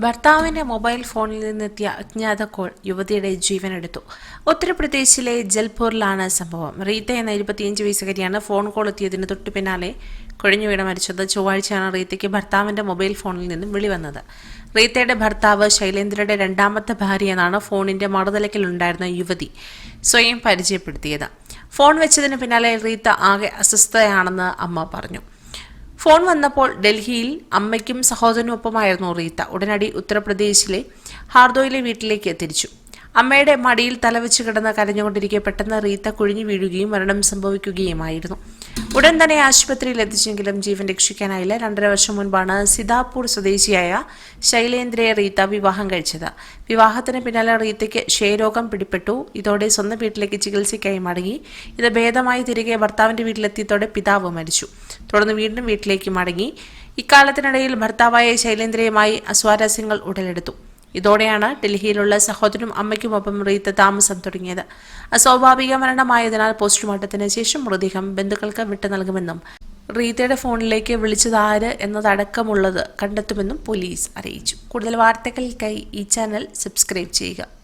ഭർത്താവിന്റെ മൊബൈൽ ഫോണിൽ നിന്നെത്തിയ അജ്ഞാത കോൾ യുവതിയുടെ ജീവനെടുത്തു. ഉത്തർപ്രദേശിലെ ജൽപൂറിലാണ് സംഭവം. റീത്ത എന്ന ഇരുപത്തിയഞ്ച് വയസ്സുകാരിയാണ് ഫോൺ കോൾ എത്തിയതിന് തൊട്ടു പിന്നാലെ കുഴഞ്ഞു വീണ മരിച്ചത്. ചൊവ്വാഴ്ചയാണ് റീത്തയ്ക്ക് ഭർത്താവിന്റെ മൊബൈൽ ഫോണിൽ നിന്നും വിളി വന്നത്. റീത്തയുടെ ഭർത്താവ് ശൈലേന്ദ്രയുടെ രണ്ടാമത്തെ ഭാര്യ എന്നാണ് ഫോണിന്റെ മറുതലക്കിലുണ്ടായിരുന്ന യുവതി സ്വയം പരിചയപ്പെടുത്തിയത്. ഫോൺ വെച്ചതിന് പിന്നാലെ റീത്ത ആകെ അസ്വസ്ഥയാണെന്ന് അമ്മ പറഞ്ഞു. ഫോൺ വന്നപ്പോൾ ഡൽഹിയിൽ അമ്മയ്ക്കും സഹോദരനും ഒപ്പമായിരുന്നു റീത്ത. ഉടനടി ഉത്തർപ്രദേശിലെ ഹാർദോയിലെ വീട്ടിലേക്ക് തിരിച്ചു. അമ്മയുടെ മടിയിൽ തലവെച്ച് കിടന്ന് കരഞ്ഞുകൊണ്ടിരിക്കെ പെട്ടെന്ന് റീത്ത കുഴിഞ്ഞു വീഴുകയും മരണം സംഭവിക്കുകയുമായിരുന്നു. ഉടൻ തന്നെ ആശുപത്രിയിൽ എത്തിച്ചെങ്കിലും ജീവൻ രക്ഷിക്കാനായില്ല. രണ്ടര വർഷം മുൻപാണ് സിതാപൂർ സ്വദേശിയായ ശൈലേന്ദ്രയെ റീത്ത വിവാഹം കഴിച്ചത്. വിവാഹത്തിന് പിന്നാലെ റീത്തയ്ക്ക് ക്ഷയരോഗം പിടിപെട്ടു ഇതോടെ സ്വന്തം വീട്ടിലേക്ക് ചികിത്സയ്ക്കായി മടങ്ങി. ഇത് ഭേദമായി തിരികെ ഭർത്താവിന്റെ വീട്ടിലെത്തിയതോടെ പിതാവ് മരിച്ചു. തുടർന്ന് വീണ്ടും വീട്ടിലേക്ക് മടങ്ങി. ഇക്കാലത്തിനിടയിൽ ഭർത്താവായ ശൈലേന്ദ്രയുമായി അസ്വാരസ്യങ്ങൾ ഉടലെടുത്തു. ഇതോടെയാണ് ഡൽഹിയിലുള്ള സഹോദരനും അമ്മയ്ക്കുമൊപ്പം റീത്ത താമസം തുടങ്ങിയത്. അസ്വാഭാവിക മരണമായതിനാൽ പോസ്റ്റ്മോർട്ടത്തിന് ശേഷം മൃതദേഹം ബന്ധുക്കൾക്ക് വിട്ടു നൽകുമെന്നും റീത്തയുടെ ഫോണിലേക്ക് വിളിച്ചതാര് എന്നതടക്കമുള്ളത് കണ്ടെത്തുമെന്നും പോലീസ് അറിയിച്ചു. കൂടുതൽ വാർത്തകൾക്കായി ഈ ചാനൽ സബ്സ്ക്രൈബ് ചെയ്യുക.